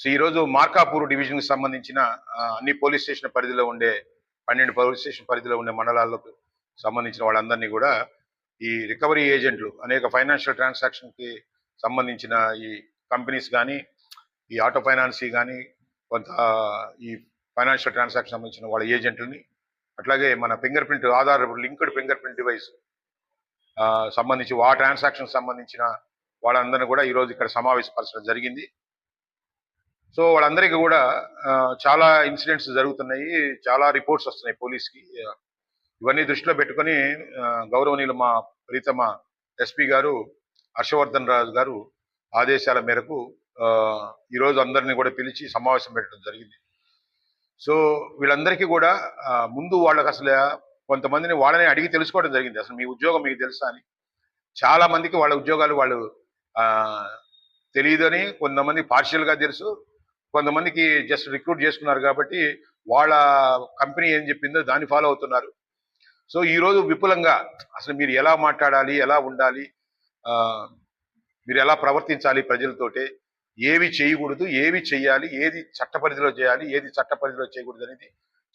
So ఈరోజు మార్కాపూర్ డివిజన్కి సంబంధించిన అన్ని పోలీస్ స్టేషన్ పరిధిలో ఉండే పన్నెండు పోలీస్ స్టేషన్ పరిధిలో ఉండే మండలాలకు సంబంధించిన వాళ్ళందరినీ కూడా ఈ రికవరీ ఏజెంట్లు అనేక ఫైనాన్షియల్ ట్రాన్సాక్షన్కి సంబంధించిన ఈ కంపెనీస్ కానీ ఈ ఆటో ఫైనాన్స్ కానీ కొంత ఈ ఫైనాన్షియల్ ట్రాన్సాక్షన్ సంబంధించిన వాళ్ళ ఏజెంట్లని అట్లాగే మన fingerprint Aadhaar linked fingerprint device సంబంధించి ఆ ట్రాన్సాక్షన్ సంబంధించిన వాళ్ళందరినీ కూడా ఈరోజు ఇక్కడ సమావేశపరచడం జరిగింది. సో వాళ్ళందరికీ కూడా చాలా ఇన్సిడెంట్స్ జరుగుతున్నాయి చాలా రిపోర్ట్స్ వస్తున్నాయి పోలీస్కి. ఇవన్నీ దృష్టిలో పెట్టుకొని గౌరవనీయులు మా ప్రీతమ ఎస్పీ గారు హర్షవర్ధన్ రాజు గారు ఆదేశాల మేరకు ఈరోజు అందరినీ కూడా పిలిచి సమావేశం పెట్టడం జరిగింది. సో వీళ్ళందరికీ కూడా ముందు వాళ్ళకి అసలు కొంతమందిని వాళ్ళని అడిగి తెలుసుకోవడం జరిగింది. అసలు మీ ఉద్యోగం మీకు తెలుసా అని. చాలా మందికి వాళ్ళ ఉద్యోగాలు వాళ్ళు తెలియదని కొంతమంది పార్షియల్గా తెలుసు. కొంతమందికి జస్ట్ రిక్రూట్ చేసుకున్నారు కాబట్టి వాళ్ళ కంపెనీ ఏం చెప్పిందో దాన్ని ఫాలో అవుతున్నారు. సో ఈరోజు విపులంగా అసలు మీరు ఎలా మాట్లాడాలి ఎలా ఉండాలి మీరు ఎలా ప్రవర్తించాలి ప్రజలతోటే ఏవి చేయకూడదు ఏవి చేయాలి ఏది చట్ట పరిధిలో చేయాలి ఏది చట్ట పరిధిలో చేయకూడదు అనేది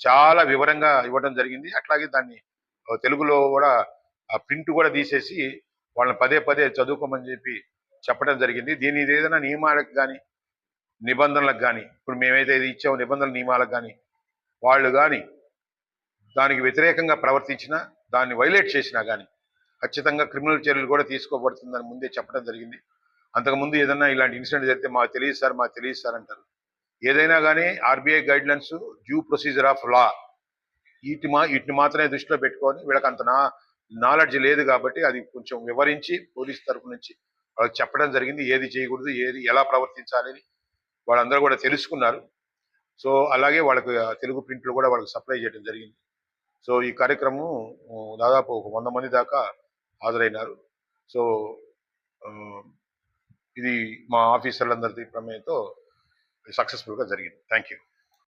చాలా వివరంగా ఇవ్వడం జరిగింది. అట్లాగే దాన్ని తెలుగులో కూడా ప్రింట్ కూడా తీసేసి వాళ్ళని పదే పదే చదువుకోమని చెప్పి చెప్పడం జరిగింది. దీని ఏదైనా నియమాలకు కానీ నిబంధనలకు కానీ ఇప్పుడు మేమైతే ఇది ఇచ్చామో నిబంధనల నియమాలకు కానీ వాళ్ళు కానీ దానికి వ్యతిరేకంగా ప్రవర్తించినా దాన్ని వైలేట్ చేసినా కానీ ఖచ్చితంగా క్రిమినల్ చర్యలు కూడా తీసుకోబడుతుందని ముందే చెప్పడం జరిగింది. అంతకుముందు ఏదైనా ఇలాంటి ఇన్సిడెంట్ జరిగితే మాకు తెలియదు సార్ మాకు తెలియదు సార్ అంటారు. ఏదైనా కానీ R B I guidelines due procedure of law వీటి మా వీటిని మాత్రమే దృష్టిలో పెట్టుకొని వీళ్ళకి అంత నా నాలెడ్జ్ లేదు కాబట్టి అది కొంచెం వివరించి పోలీస్ తరఫు నుంచి వాళ్ళకి చెప్పడం జరిగింది. ఏది చేయకూడదు ఏది ఎలా ప్రవర్తించాలి అని వాళ్ళందరూ కూడా తెలుసుకున్నారు. సో అలాగే వాళ్ళకి తెలుగు ప్రింట్లు కూడా వాళ్ళకి సప్లై చేయడం జరిగింది. సో ఈ కార్యక్రమం దాదాపు ఒక వంద మంది దాకా హాజరైనారు. సో ఇది మా ఆఫీసర్లందరి ప్రమేయంతో సక్సెస్ఫుల్గా జరిగింది. Thank you